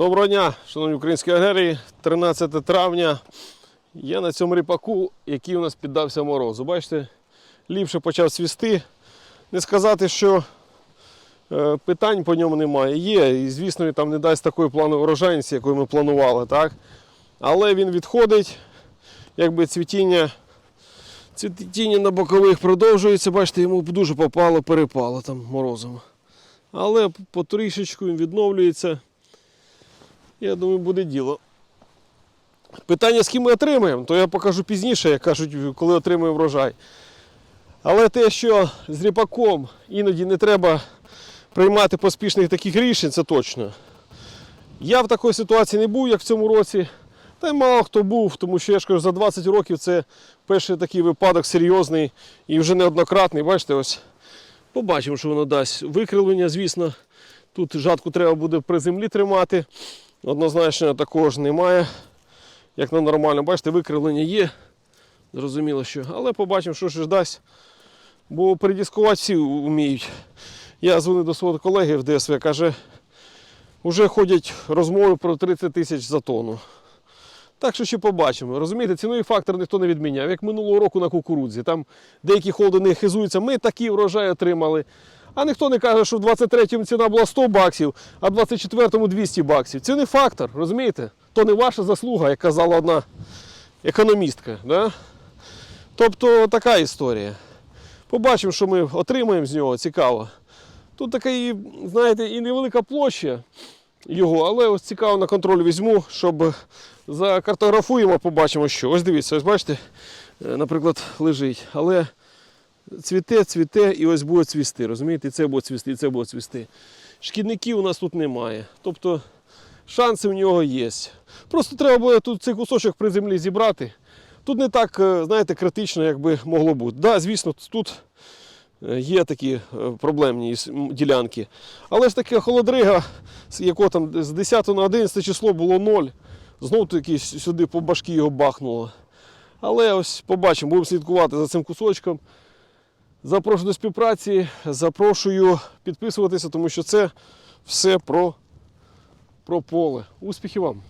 Доброго дня, шановні українські аграрії. 13 травня. Я на цьому ріпаку, який у нас піддався морозу. Бачите, ліпше почав свісти. Не сказати, що е, питань по ньому немає. Є, і звісно, він там не дасть такої планової урожайності, якої ми планували. Так? Але він відходить, якби цвітіння, цвітіння на бокових продовжується. Бачите, йому дуже попало, перепало там морозом. Але потрішечку він відновлюється. Я думаю, буде діло. Питання, з ким ми отримаємо, то я покажу пізніше, як кажуть, коли отримаємо врожай. Але те, що з ріпаком іноді не треба приймати поспішних таких рішень, це точно. Я в такій ситуації не був, як в цьому році. Та й мало хто був, тому що я ж кажу, за 20 років це перший такий випадок серйозний і вже неоднократний. Бачите, ось побачимо, що воно дасть. Викривлення, звісно, тут жатку треба буде при землі тримати. Однозначно такого ж немає. Як на нормально, бачите, викривлення є. Зрозуміло, що. Але побачимо, що ж дасть. Бо передіскувати всі вміють. Я дзвонив до свого колеги в ДСВ, каже, вже ходять розмови про 30 тисяч за тонну. Так що ще побачимо. Розумієте, ціновий фактор ніхто не відміняв. Як минулого року на кукурудзі. Там деякі холдинги хизуються, ми такі врожай отримали. А ніхто не каже, що в 23-му ціна була 100 баксів, а в 24-му 200 баксів. Це не фактор, розумієте? То не ваша заслуга, як казала одна економістка. Да? Тобто така історія. Побачимо, що ми отримаємо з нього, цікаво. Тут така, і, знаєте, і невелика площа його, але ось цікаво на контроль візьму, щоб закартографуємо, побачимо, що. Ось дивіться, ось бачите, е, наприклад, лежить. Але цвіте, цвіте і ось буде цвісти. Розумієте, і це буде цвісти, і це буде цвісти. Шкідників у нас тут немає. Тобто шанси в нього є. Просто треба буде тут цей кусочок при землі зібрати. Тут не так, е, знаєте, критично, як би могло бути. Да, звісно, тут е, є такі е, проблемні ділянки. Але ж таке холодрига, якого там з 10 на 11 число було 0. Знов таки сюди по башки його бахнуло. Але ось побачимо, будемо слідкувати за цим кусочком. Запрошую до співпраці, запрошую підписуватися, тому що це все про, про поле. Успіхів вам!